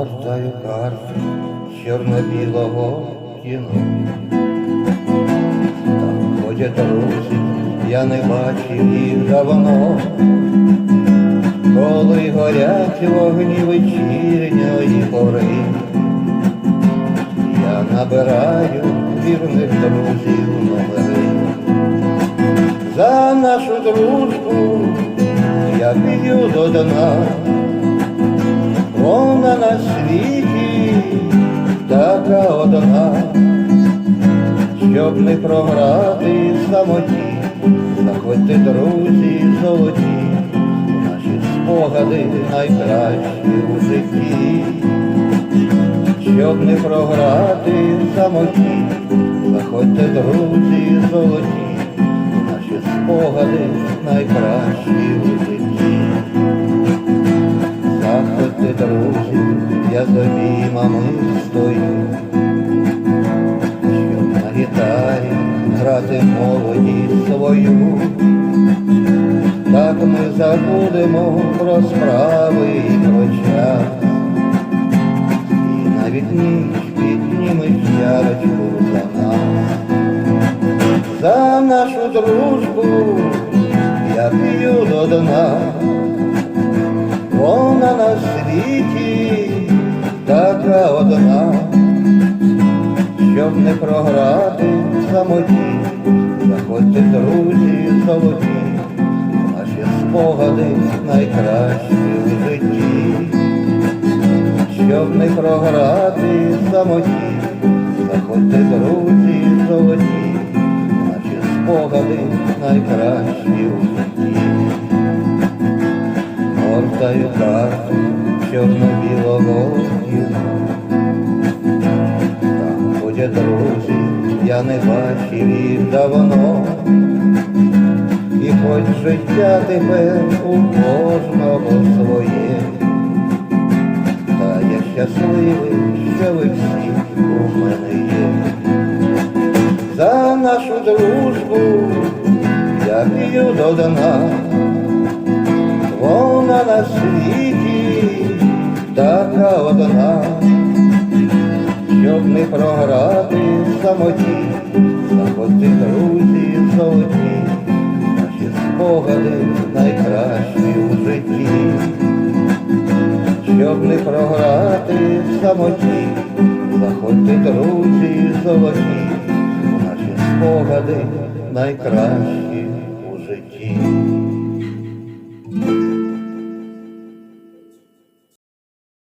гортаю карту чорно-білого кіно. Там ходять друзі, я не бачив їх давно, коли горять вогні вечірньої пори. Я набираю вірних друзів номери. За нашу дружбу я п'ю до дна, вона на світі така одна, щоб не програти самоті, заходьте, друзі, золоті, наші спогади найкращі у житті, щоб не програти самоті, заходьте, друзі, золоті, наші спогади найкращі у житті. Я з стою, щоб на гітарі грати молодість свою. Так ми забудемо про справи і про час. І навіть ніч підніме ярочку за нас. За нашу дружбу я п'ю до дна. Вона на світі така одна, щоб не програти самоті, заходьте, друзі, золоті, наші спогади найкращі в житті, щоб не програти самоті, заходьте, друзі, золоті, наші спогади найкращі в житті. Гортаю карту чорно-білого кіно. Там ходять друзі, я не бачив їх давно. І хоч життя тепер у кожного своє, та я щасливий, що ви всі у мене є. За нашу дружбу я п'ю до дна. Вона на світі така одна, щоб не програти самоті, заходьте, друзі, золоті, наші спогади найкращі у житті, щоб не програти самоті, заходьте, друзі, золоті, наші спогади найкращі